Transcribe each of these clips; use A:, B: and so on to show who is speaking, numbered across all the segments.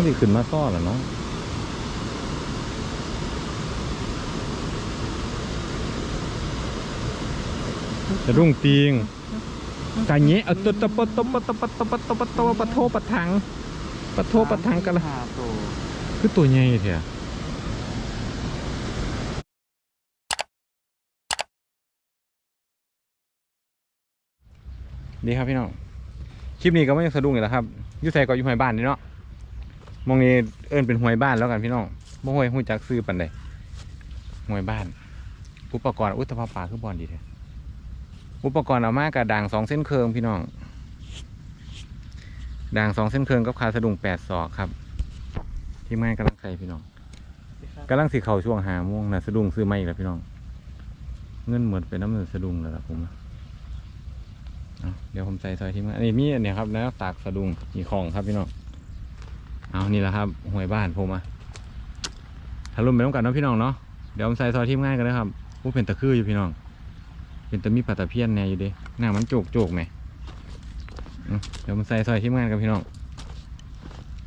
A: ไม่ได้ขึ้นมาซ่อหรอเนาะจะรุ่งตีงกาเงี้ยเอาตตะปตะปตะปตะปตะปตะปะโทปะทังปะโทปะทังกันละ
B: หาตัว
A: คือตัวใหญ่เถอะดีครับพี่น้อง คลิปนี้ก็ไม่ยังสะดุ้งอีกแล้วครับยุ่ใส่ก็อยู่หวยบ้านนี่เนาะ มองนี้เอิ้นเป็นห้วยบ้านแล้วกันพี่น้องบ่ห้วยหูจักซื้อปันใดห้วยบ้าน อุปกรณ์อุตภาป่าคือบอลดีแท้อุปกรณ์เอามากระด่างสองเส้นเคืองพี่น้องด่างสองเส้นเคืองกับคาสะดุงแปดศอกครับ ที่ไม่กำลังใส่พี่น้องกำลังสิเข่าช่วงหาม่วงนะสะดุงซื้อไม่อีกแล้วพี่น้อง เงินหมดไปน้ำมันสะดุงแล้วล่ะผมเดี๋ยวผมใส่ซอยที่มาอันนี้มีอันนี้ครับ แล้วตากสะดุงมีของครับพี่น้อง เอานี่แหละครับหวยบ้านผมอะถ้ารุ่นไปต้องกันเนาะพี่น้องเนาะเดี๋ยวผมใส่ซอยที่ง่ายกันนะครับผู้เป็นตะคืออยู่พี่น้อง เป็นตะมีปลาตะเพี้ยนแน่อยู่ด้หน้ามันโจกโจกไหมเดี๋ยวผมใส่ซอยที่ง่ายกันพี่น้อง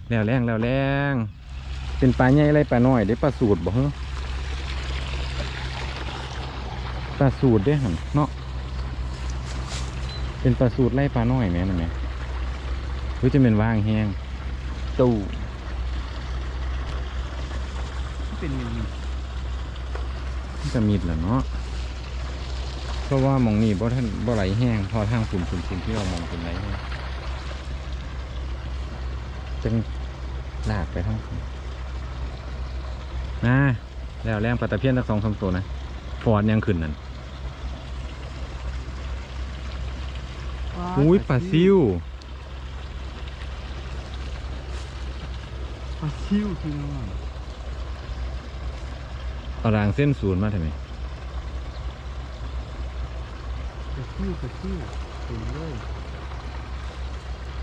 A: แล้วแรงแล้วแรงเป็นปลาใหญ่อะไรปลาน้อยได้ปลาสูตรบ่เหรอปลาสูตรเด้หันเนาะเป็นปลาสูตรไล่ปลาน้อยแม่นั่นแหม่เฮ้ยจะเป็นว่างแห้ง ตู้
B: เป็นมิน
A: มันจะมีดแหละเนาะเพราะว่าหมองนี่บ่ท่านบ่ไหลแห้งพอทางฝุ่นฝุ่นฝุ่นที่เรามองเป็นไหลแห้งจังลากไปทางฝุ่นนะแล้วแรงปลาตะเพียนสักสองสามตัวนะฟอดยังขึ้นนั่นอุ้ยปลาซิว
B: ปาซิวพี่น้อง
A: เอารางเส้นศูนย์มาทำไม
B: ปลาซิวปลาซิวเต็มเลย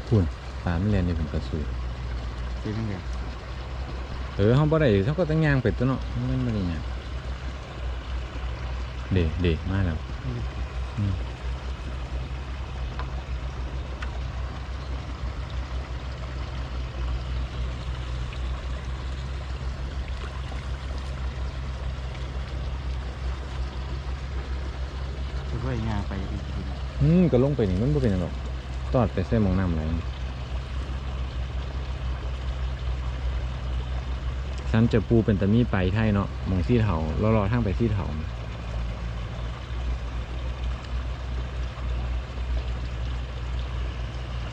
A: คุณปลาไม่เรียนนี่เป็นปลาสูตร
B: เต็มเลย
A: เออเขาบ่ได้เขาก็ตั้งยางเป็ดตัวเนาะมันไม่ได้ยางเดเดมากแล้วอืม
B: จะไปงานไปอีกที
A: อืมก็ลงไปนี่มันบ่เป็นหยังหรอกตอดไปเส้นมองน้ำไหลฉันจะปูเป็นตะมีไปไทยเนาะมองซี่เถาเรารอทางไปซี่เถา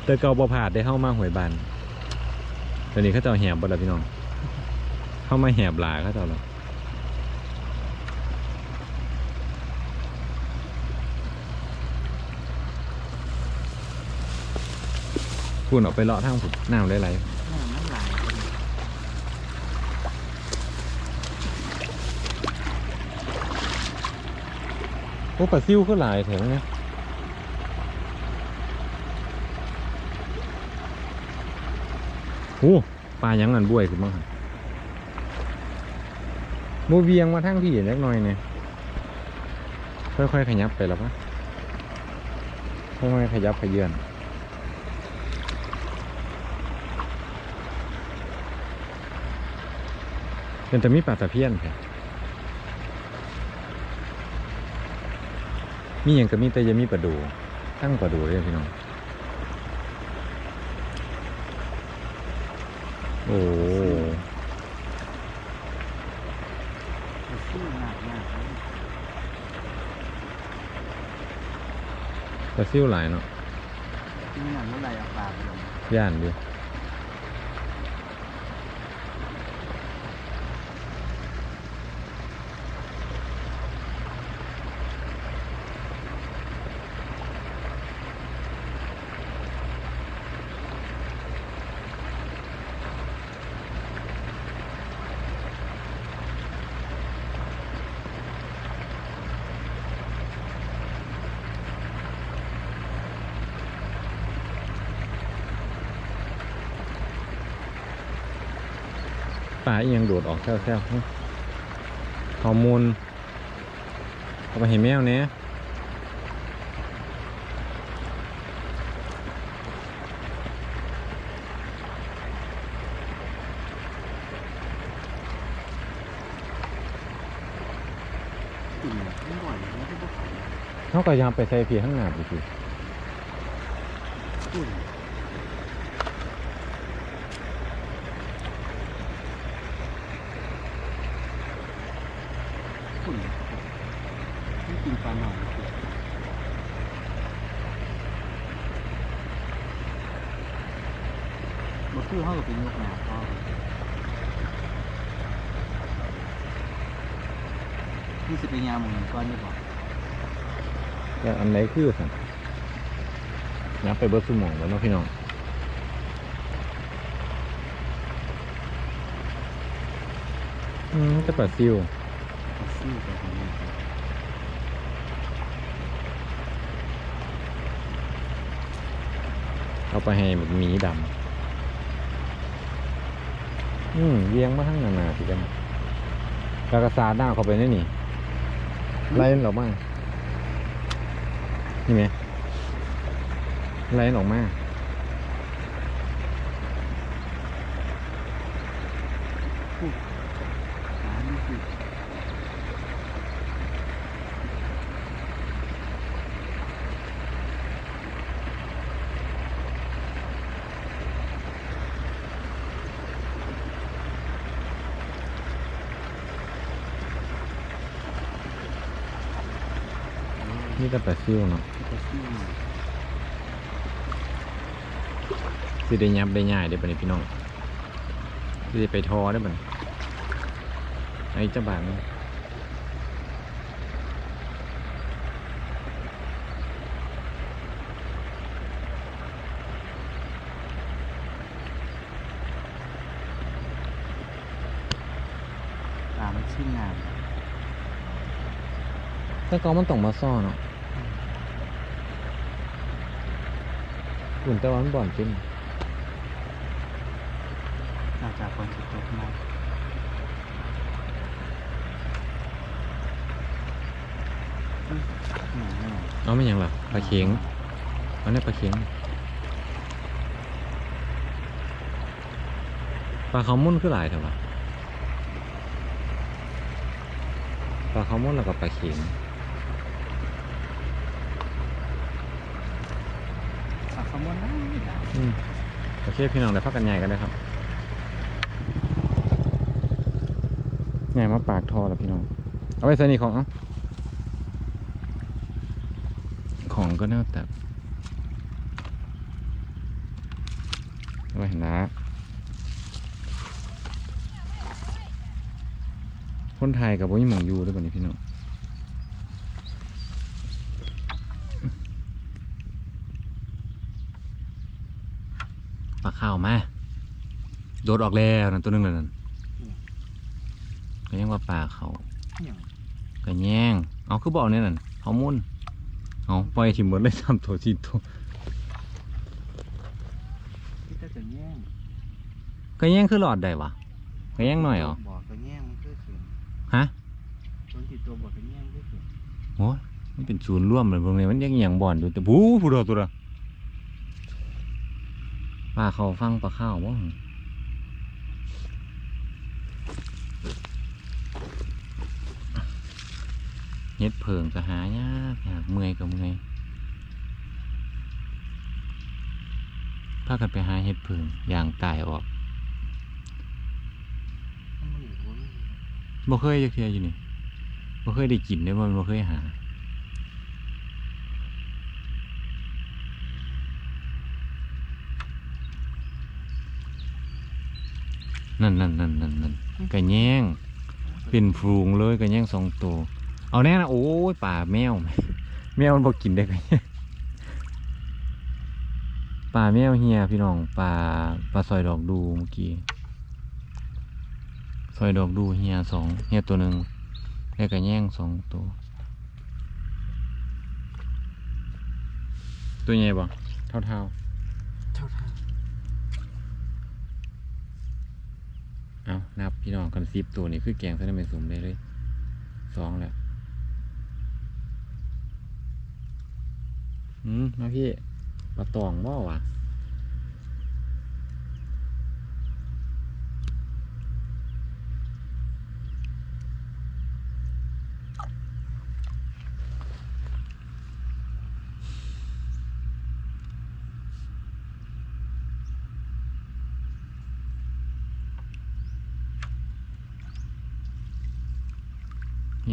A: แต่เกาบ่ผาดได้เข้ามาหวยบานตอนนี้เขาเจ้าแหบบ่ละพี่น้อง เข้ามาแหบหลาเขาจ้าแล้ว คุณออกไปเลาะทางผมน้ำไหล
B: น้ำมันไหล
A: ๆโอ้ปลาซิ่วก็หลายแถวนี้โอ้ปลายังนันบ้วยขึ้นบ้างโมเวียงมาทางพี่เล็กน้อยเนี่ยค่อยๆขยับไปแล้วปะค่อยๆขยับขยื่น เป็นแต่มีปลาตะเพียนแค่มีอย่างก็มีแต่อยังมีปลาดูตั้งปลาดูเลยพี่น้อง โอ้
B: ปลาซิวหนักหนัก
A: ปลาซิวหลายเนาะ
B: ที่นี่มันไหลออกปากเลย
A: ย่านอาอียังโดดออกแค่บๆฮอร์โมนเอาไปเห็นแมวเนี้ย
B: เขา
A: ก็ยังไปใส่เพียงข้างหน้าอีกที
B: นี่สิเป็นยาหมูนก้อนนี่บอก
A: แล้วอันไหนคือสันนับไปเบิร์สมองแล้วเนาะพี่น้องอืมจะปลาซิว
B: ซี่ไปทางนี้
A: เอาไปให้แบบหมีดำอืมเลี้ยงมาทั้งนานาพี่กันกากระซาด้าเข้าไปนี่นี่ ไล่มันออกมานี่ไหมไล่มันออกมา
B: อืม นี่
A: ก็ปลาซิวเนาะสิได้ยับได้ง่ายได้ปะเนี่ยพี่น้องสิได้ไปทอได้ปะเนี่ยไอ้เจ้าบานนี่
B: ร้านมันชื่องาน
A: แต่ก็มันต้องมาซ่อเนาะอุ่นแต่ว่ามันบ่อนจริง
B: นอกจากคนสุดตกมาอืมหน่อยหน่อย
A: เอาไม่หยังหรอปลาเข็งเอาเนี่ยปลาเข็งปลาเขาวมุ่นคือหลายเถอะวะปลาเขาวมุ่นแล้วก็ปลาเข็ง
B: ฝากคำว่านั่งนี่นะ
A: อืมโอเคพี่น้องเดี๋ยวพักกันใหญ่กันเลยครับใหญ่มาปากทอแล้วพี่น้อง เอาไว้ใส่นี่ของเอ้าของก็น่าแต่เอาไว้เห็นนะคนไทยกับว่ามีหมองอยู่ด้วยบ่นี้พี่น้องปลา ข้าวมา โดดออกแล้วนั่นตัวหนึงเลยนั่นก็ยังว่าปลาเขา
B: อย่าง
A: ก็แย่งเอาคือบอกเนี่ยนั่นเขามุ่นเอาปล่อยถิ่มหมดเลยทำตัวที่ตัว
B: ที่ถ้าจะแย่ง
A: ก็แย่งคือหลอดได้วะก็แย่งหน่อยเหรอ
B: บอกก็แย่งมันคือขืน
A: ฮะ
B: คนติดตัวบอกก็แย่งคือขืน
A: โอ้ยมันเป็นศูนย์ร่วมเลยพวกนี้มันยังอย่างบ่อนอยู่แต่บู๊ผู้เดียวตัวละ ปลาเขาฟังปลาข้าวบ้างเฮ็ดเพิงก็หายากยากเมื่อยก็เมื่อยพากันไปหาเฮ็ดเพิงอย่างตายออก
B: มันบ่อยู่บน
A: บ่เคยจะเคลียอยู่นี่บ่เคยได้กินได้บ่บ่เคยหา นั่นนั่นนั่นนั่นนั่นกระแยงเป็นฟูงเลยกระแยงสองตัว เอาแน่นะโอ้ยป่าแมวแมวมันบ่กินได้กระแยงป่าแมวเฮียพี่น้องป่าป่าซอยดอกดูเมื่อกี้ซอยดอกดูเฮียสองเฮียตัวหนึ่งแล้วก็แย่งสองตัว ตัวใหญ่บ่เท่าเท่า
B: เท่าทาง
A: ๆเอา นับพี่น้องกันสิบตัวนี่คือแกงใส่น้ำมันสุ่มได้เลยสองแล้วอืมมาพี่ปลาตองบ่วะ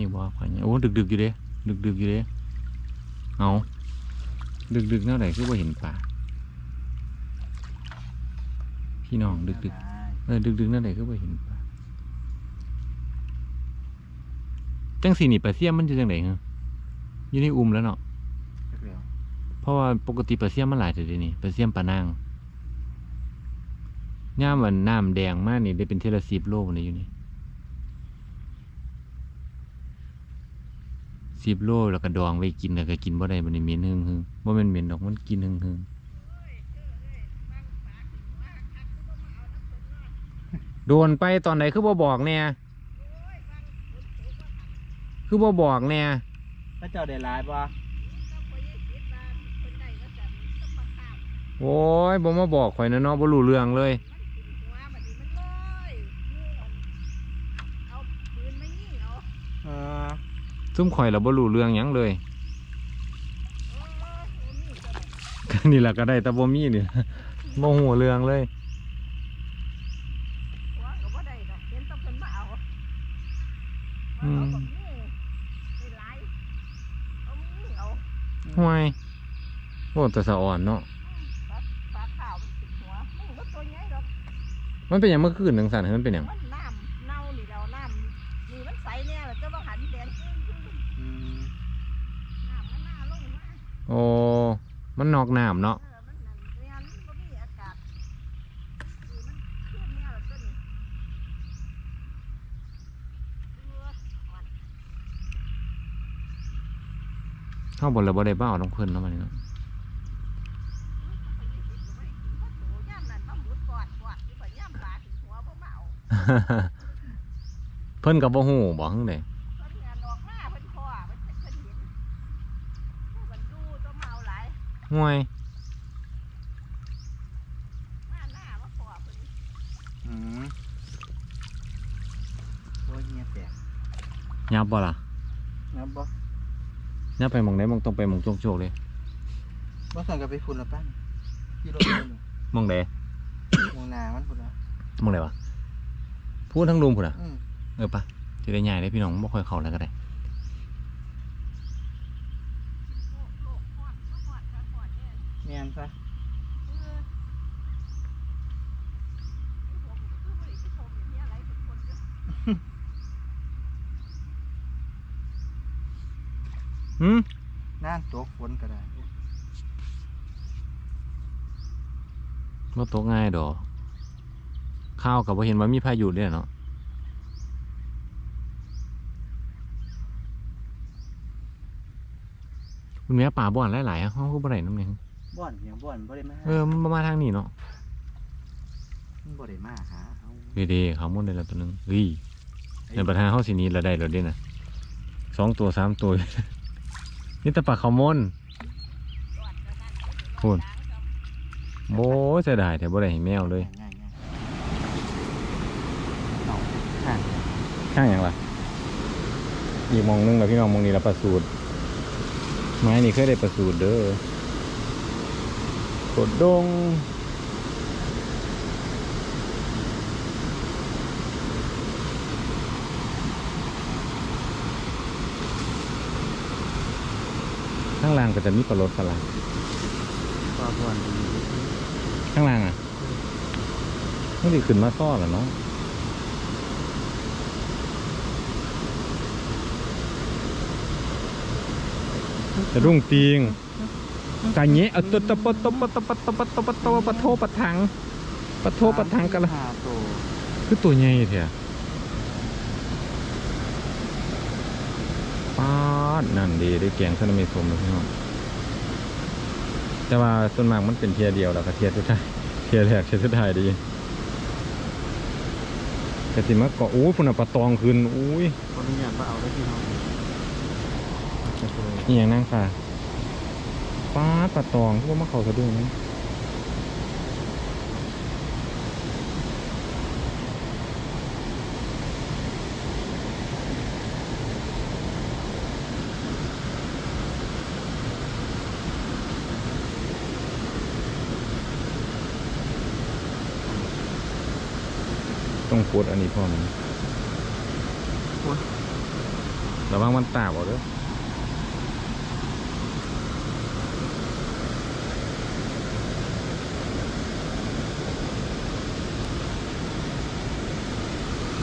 A: นี่บ่ข่อยเนี่ยโอ้ดึกๆอยู่เด้ดึกๆอยู่เด้เอาดึกๆแนวไหนคือบ่เห็นปลาพี่น้องดึกๆเออดึกๆแนวไหนคือบ่เห็นปลาจังสีนี่ปลาเสียมมันจะจังได๋ฮะอยู่ในอุ้มแล้วเนาะ
B: จักแล้ว
A: เพราะว่าปกติปลาเสียมมันหลายแต่เดี๋ยวนี้ปลาเสียมปลานางย่ามมันน้ำแดงมากนี่ได้เป็นเทละสิบโลนี่อยู่นี่ สิบโลแล้วก็ดองไว้กินแล้วก็กินบ่ได้มันนี่เหม็นหึงหึงบ่แม่นเหม็นดอกมันกินหึงหึงโดนไปตอนไหนคือบ่บอกแน่คือบ่บอกแน่
B: พระเจ้าได้หลายบ่
A: โอ้ยบ่มาบอกข่อยนะเนาะบ่รู้เรื่องเลย
B: เออ
A: ซุ่มข่อยเราบ่รู้เรื่องหยังเลยก็นี่แหละก็ได้แต่บ่มีนี่บ่ฮู้เรื่องเลยห่วยโอ้แต่สะอ่อนเนาะมันเป็นหยังเมื่อคืนจังซั่นเฮ้ยมันเป็นหยัง
C: มันน้ำเน่านี่เราน้ำนี่มันใสเนี่ยแล้วจะว่าหันแดงขึ้นขึ้น
B: อืม
C: น้ำมันหน้าลงมา
A: โอ้ มันนอกน้ำเนาะ
C: เออมันนั่นเรียนมันบ่มีอากาศนี่มันขึ้นเนี่ยแล้วตัวนี้เอออ่อน
A: เฮาบ่ละบ่ได้บ้าเอาน้องเพิ่นเนาะมันนี่เนาะ
C: ไปยี่สิบก็ไม่กินเพราะโถย่ำนั่นมาหมุดกอดกอดที่บ่ย่ำปลาถึงหัวบ่มาเอา
A: เพิ่นก็บ่ฮู้บ่ฮึ่งใด
C: เพิ่นงานออกหน้าเพิ่นคอเพิ่นเพิ่นเห็นเพิ่นดูตัวเมาหลาย
A: ห่วย
C: มาหน้ามาคอเพิ่น
B: อืมโอ้ยเงียบแตก
A: ยับบ่ล่ะ
B: งับบ่
A: ยับไปหม่องใดหม่องต้องไปหม่องโจกๆเลย
B: บ่สั่งกับไปฝุ่นละปั้นที่รถเลยนี่
A: หม่องใด
B: มองหนามันฝุ่นละ
A: หม่องใดวะพูดทั้งรุมพุ่นน่ะ
B: อืม
A: เออปะจะได้ใหญ่ได้พี่น้องบ่ค่อยเข้าแล้วก็ได้
C: โลกโลกฮอดมาฮอดมาฮอดเนี่ย
B: แม่นซะ
C: เออผมคือบ่ได้สิชมอย่างนี้อะไรทุกคนเด้อ
A: หืม
B: น่านตกฝนก็ได้
A: บ่ตกง่ายดอก ข้าวกับบ่เห็นว่ามีพายุเด้เนาะคุณแม่ป่าบ่อนหลายๆอะเฮาก็บ่ได้นำเนี่ย
B: บ่อนเพียงบ่อนบ่ได้มาหา
A: เออมันบ่มาทางนี้เนาะ
B: มันบ่ได้มาหาเอา
A: เด้ๆเขาหมดได้แล้วตัวหนึงเฮ้ยในปัญหาเฮาสิหนี้ละได้แล้วเด้น่ะสองตัวสามตัว นี่แต่ปลาขาวมนพูนโอ้ยเสียดายแต่บ่ได้ให้แมวเลย
B: ง่ายๆเอาห่าง
A: ข้างอย่างไรอีกมองนึงแล้วพี่น้องมองนี้ละประสูตรไม้นี่เคยได้ประสูตรเด้อกดดง ข้างล่างก็จะมีปลารถปลาล่ะ
B: ปลาบ่อนดี
A: ข้างล่างอะไม่ได้ขึ้นมาซ่อหรอเนาะจะรุ่งตีงกาเงี้ยเอาตัวตะปะตะปะตะปะตะปะตะปะตะปะโทปะทังปะโทปะทังกันละ
B: หาโต
A: คือตัวใหญ่เถอะ ป้าดนั่นดีได้แกงซาลามิสมเลยพี่น้องแต่ว่าส่วนมากมันเป็นเทียเดียวแล้วก็เทียสุดท้ายเทียแรกเทียสุดท้ายดีกติมาเกาะอู้พุ่นนะปลาตองขึ้นอุ้ย
B: ขออนุญาตมาเอาได้พี่น้อง
A: นี่อย่างนั่งค่ะป้าดปลาตองพวกมาเขาสะดุ้งนะ ต้องกดอันนี้พร้อมนระวังมันตาบเอาเด้อ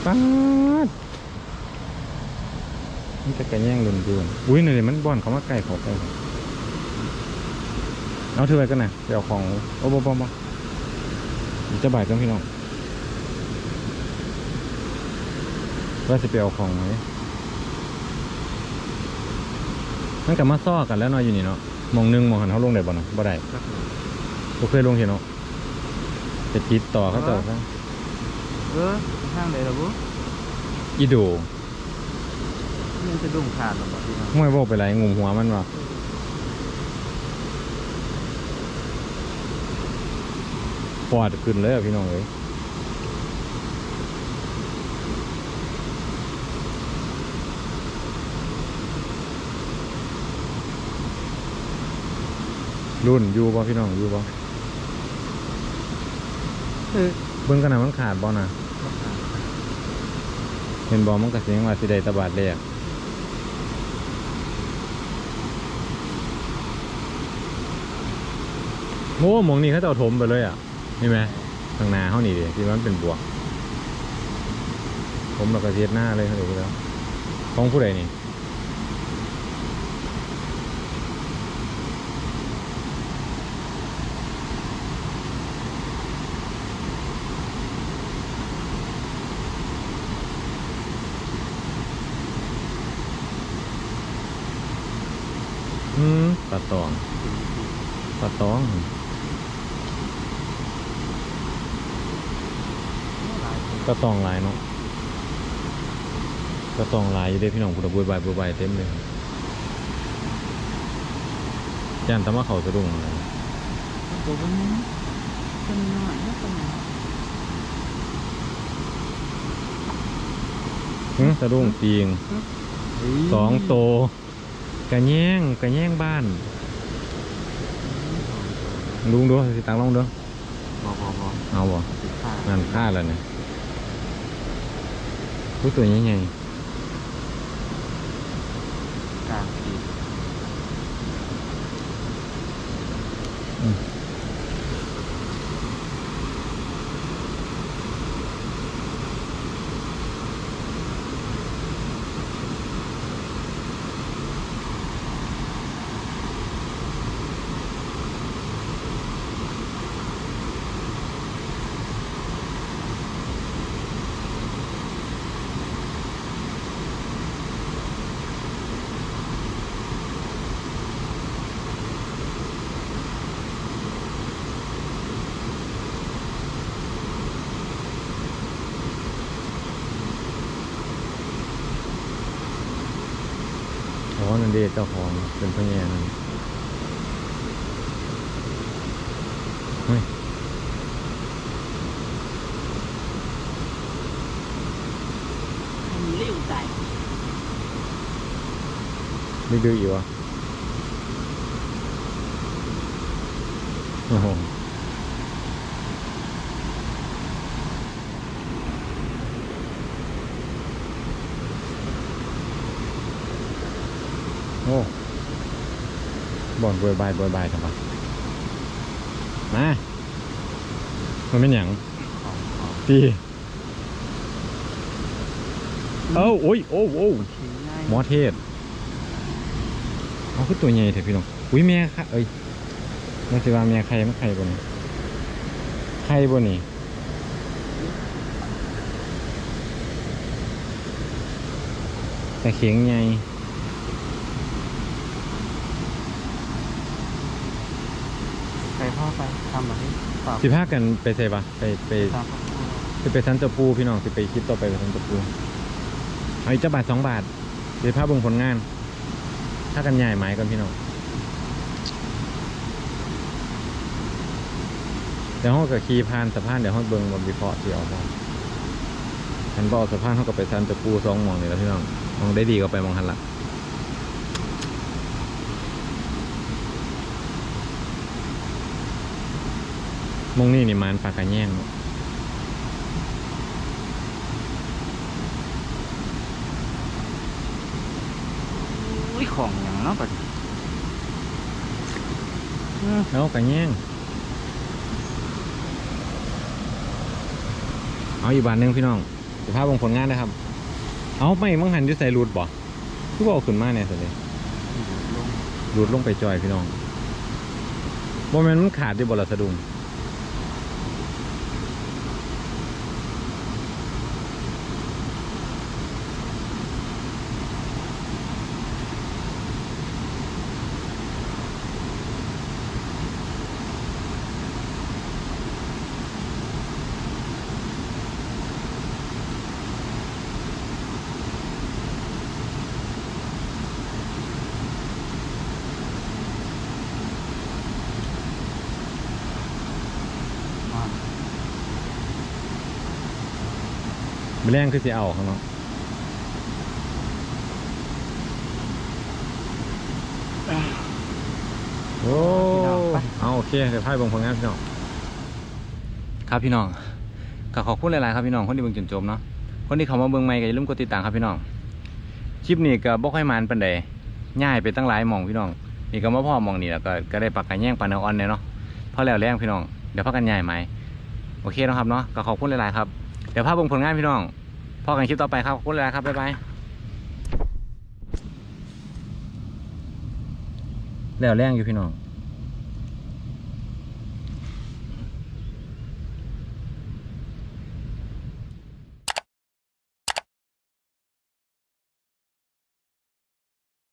A: ป๊าดนี่จะกระแย่งลุนดวนอุ้ยนี่นมันบ่อนเขามาใกล้เขาใกล้เขาเอาเธอไปกันนะไปเอาของ โอ้บ่บ่บ่เดี๋ยวจะบ่ายจังพี่น้อง ว่าจะไปเอาของไหมมันกับมาซ้อกันแล้วเนาะอยู่นี่เนาะหมองหนึงหมองหันเขาลงได้บ่เนาะบ่ได้บ่เคยลงเห็นเนาะจะติดต่อเขาต่อซะ
B: เออทางไหนล่ะบุ
A: อีโด
B: มันจะดุ่งขาดหรอบ่พี่น้อง
A: ห้วยบอกไปไรงุมหัวมันว่ะปอดขึ้นเลยอะพี่น้องเอ้ย รุ่นอยู่ป่ะพี่น้องอยู่ป่ะ
B: เออ
A: เบิ่งกันนะมันขาดบ่นะเห็นบ่มันกระเสียงว่าสิได้ตะบาดแรกโอ้หมองนี้เขาจะเอาถมไปเลยอะนี่ไหมทางหนาเขานี่ดิที่มันเป็นบวก ผมเราก็เทียดหน้าเลยเขาเดี๋ยวแล้วของผู้ใดนี่ อืม ปลาตองปลาตองปลาตองหลายเนาะปลาตองหลายอยู่เด้พี่น้องคุณบุยบายบุยบายเต็มเลยย่านตะมาเขาสะดุ้งอะไร
B: ตัวมันเป็นน้อยนะเป็น
A: หึสะดุ้งปีงสองโต กระแย่งกระแย่งบ้าน ลุงดูสิตังลองดู
B: บ่บ่บ่
A: เอาบ่
B: ติดขาด
A: นั่นพลาดแล้วเนี่ยผู้ตัวใหญ่
B: ก
A: เดชเจ้าของเป็นพ่อแย่นั่นเฮ้ย
C: มันเลี้ยวใจ
A: ไม่ดื้ออีกวะโอ้โหโอ้ บ่อนบวยบายบวยบายทำไมมามันเป็นอย่าง
B: ของของ
A: พี่เอ้าโอ้ยโอ้โอ้
B: ชิ้นง่าย
A: หมอเทศเอาคือตัวใหญ่เถอะพี่น้องอุ้ยแม่ค่ะเอ้ยมันจะว่าแม่ใครมันใครบ่นี่ใครบ่นี่แต่เขียงใหญ่
B: ไปพ่อไป ทำแบบนี้ฝาก
A: สิพากันไปใส่ปะไปไป
B: ตามพ่อครัว
A: สิไปสันตะปูพี่น้องสิไปคิดต่อไปไปสันตะปูเอาอีกจะบาทสองบาทเดี๋ยวพาเบิ่งผลงาน ถ้ากันใหญ่ไหมกันพี่น้องเดี๋ยวห้องกับขี่ผ่านสะพานเดี๋ยวห้องเบิ่งบนวิเคราะห์ที่ออกมาหันบออกสะพานห้องกับไปสันตะปูสองหมองนี่แหล้วพี่น้องมองได้ดีก็ไปมองหันละ มองนี่นี่มันปากกระแย่งเนาะ
B: ของอย่างเนาะปัดเออ
A: เอากระแยงเอาอีกบานหนึงพี่น้องเดี๋ยวภาพบงผลงานนะครับ เอาไม่มังหันจะใส่รูดบ่คือบอกขึ้นมาเนี่ยสิเลย
B: ลง
A: รูดลงไปจอยพี่น้องบ่แม่นมันขาดที่บ่ละสะดุง แรงคือสิเอาข้างนอกโอ้เอาโอเคเดี๋ยวพายเบงผลงานพี่น้องครับพี่น้องก็ขอบคุณหลาย ๆ ครับพี่น้องคนที่เบิ่งจนจบเนาะคนที่เขามาเบิ่งใหม่ก็อย่าลืมกดติดตามครับพี่น้องคลิปนี้ก็บ่ค่อยมานปานใดง่ายไปตั้งหลายหม่องพี่น้องนี่ก็มาพ่อหมองนี่แล้วก็ก็ได้ปักกันแย่งปานเนออนเนี่ยเนาะพอแล้วแรงพี่น้องเดี๋ยวพักกันใหญ่ไหมโอเคเนาะครับเนาะก็ขอบคุณหลาย ๆ ครับเดี๋ยวภาพเบิ่งผลงานพี่น้อง พอกันคลิปต่อไปครับขอบคุณหลายครับ บ๊ายบายแล้วแรงอยู่พี่น้อง